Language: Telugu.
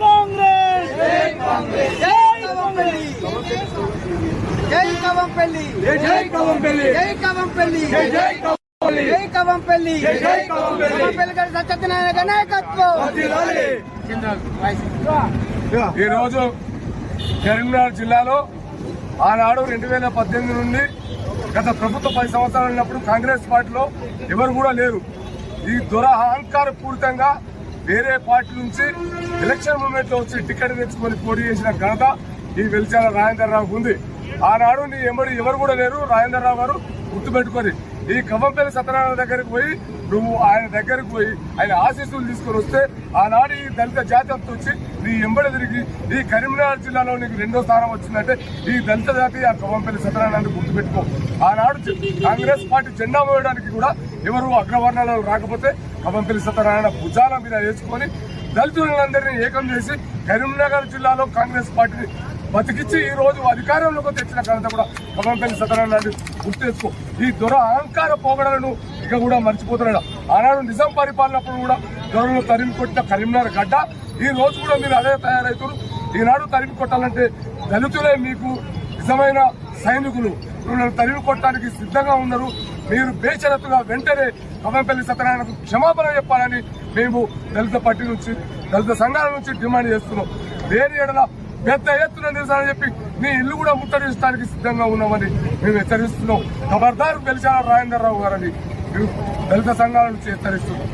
కాంగ్రెస్! జై కవంపల్లి! జై కవంపల్లి! జై కవంపల్లి! జై కవంపల్లి! జై కవంపల్లి! జై కవంపల్లి! జై జై కవంపల్లి. కవంపల్లి గారి సత్యనారాయణ నాయకత్వం! ఈ రోజు కరీంనగర్ జిల్లాలో ఆనాడు రెండు వేల పద్దెనిమిది నుండి గత ప్రభుత్వ పది సంవత్సరాలు ఉన్నప్పుడు కాంగ్రెస్ పార్టీలో ఎవరు కూడా లేరు. ఈ దుర అహంకార పూరితంగా వేరే పార్టీ నుంచి ఎలక్షన్ మూమెంట్లో వచ్చి టికెట్ తెచ్చుకొని పోటీ చేసిన ఘనత ఈ వెలిచాల రాజేందర్ రావు ఉంది. ఆనాడు నీ ఎమ్మడి ఎవరు కూడా లేరు. రాజేందర్ రావు గారు గుర్తుపెట్టుకొని ఈ కవ్వంపల్లి సత్యనారాయణ దగ్గరికి పోయి నువ్వు ఆయన దగ్గరికి పోయి ఆయన ఆశీస్సులు తీసుకొని వస్తే ఆనాడు ఈ దళిత జాతి అంతా వచ్చి నీ ఎంబడి తిరిగి ఈ కరీంనగర్ జిల్లాలో నీకు రెండో స్థానం వచ్చిందంటే ఈ దళిత జాతి ఆ కవ్వంపల్లి సత్యనారాయణ గుర్తుపెట్టుకో. ఆనాడు కాంగ్రెస్ పార్టీ జెండా మోయడానికి కూడా ఎవరు అగ్రవర్ణాలలో రాకపోతే కవ్వంపల్లి సత్యనారాయణ భుజాల మీద వేసుకొని దళితులందరినీ ఏకం చేసి కరీంనగర్ జిల్లాలో కాంగ్రెస్ పార్టీని బతికిచ్చి ఈ రోజు అధికారంలోకి తెచ్చిన ఘనత కూడా కమలంపల్లి సత్యనారాయణ గుర్తు తెచ్చుకో ఈ దొర అహంకార పోగడలను ఇక కూడా మర్చిపోతున్నాడు ఆనాడు నిజాం పరిపాలనప్పుడు కూడా దొరలు తరిమి కొట్టిన కరీంనగర్ గడ్డ ఈ రోజు కూడా మీరు అదే తయారవుతున్నారు ఈనాడు తరిమి కొట్టాలంటే దళితులే మీకు నిజమైన సైనికులు మిమ్మల్ని తరిమి కొట్టడానికి సిద్ధంగా ఉన్నారు. మీరు బేషరతుగా వెంటనే కవంపల్లి సత్యనారాయణకు క్షమాపణ చెప్పాలని మేము దళిత పార్టీ నుంచి దళిత సంఘాల నుంచి డిమాండ్ చేస్తున్నాం. దేని ఎడల పెద్ద ఎత్తున నిరసన చెప్పి నీ ఇల్లు కూడా ముట్టడించడానికి సిద్ధంగా ఉన్నామని మేము హెచ్చరిస్తున్నాం. ఖబర్దారు గెలిచారు రాజేంద్రరావు గారని మేము దళిత సంఘాల నుంచి హెచ్చరిస్తున్నాం.